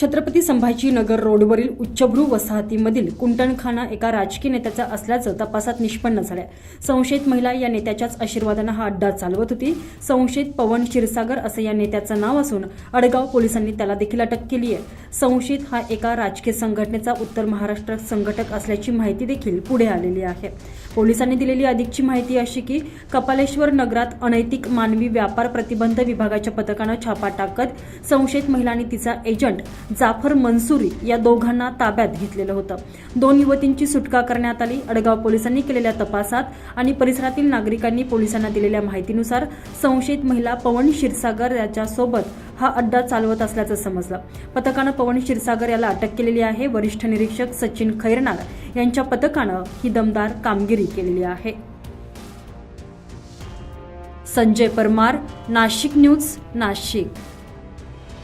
छत्रपती संभाजीनगर रोडवरील उच्चभ्रू वसाहतीमधील कुंटणखाना एका राजकीय नेत्याचा असल्याचं तपासात निष्पन्न झालंय. संशयित महिला या नेत्याच्याच आशीर्वादानं हा अड्डा चालवत होती. संशयित पवन क्षीरसागर असं या नेत्याचं नाव असून अडगाव पोलिसांनी त्याला देखील अटक केली आहे संशयित हा एका राजकीय संघटनेचा उत्तर महाराष्ट्र संघटक असल्याची माहिती देखील पुढे आलेली आहे. पोलिसांनी दिलेली अधिकची माहिती अशी की कपालेश्वर नगरात अनैतिक मानवी व्यापार प्रतिबंध विभागाच्या पथकानं छापा टाकत संशयित महिला आणि तिचा एजंट जाफर मनसुरी या दोघांना ताब्यात घेतलेलं होतं. दोन युवतींची सुटका करण्यात आली. अडगाव पोलिसांनी केलेल्या तपासात आणि परिसरातील नागरिकांनी पोलिसांना दिलेल्या माहितीनुसार संशयित महिला पवन क्षीरसागर याच्यासोबत हा अड्डा चालवत असल्याचं समजलं. पथकानं पवन क्षीरसागर याला अटक केलेली आहे. वरिष्ठ निरीक्षक सचिन खैरनार यांच्या पथकानं ही दमदार कामगिरी केलेली आहे. संजय परमार नाशिक न्यूज नाशिक.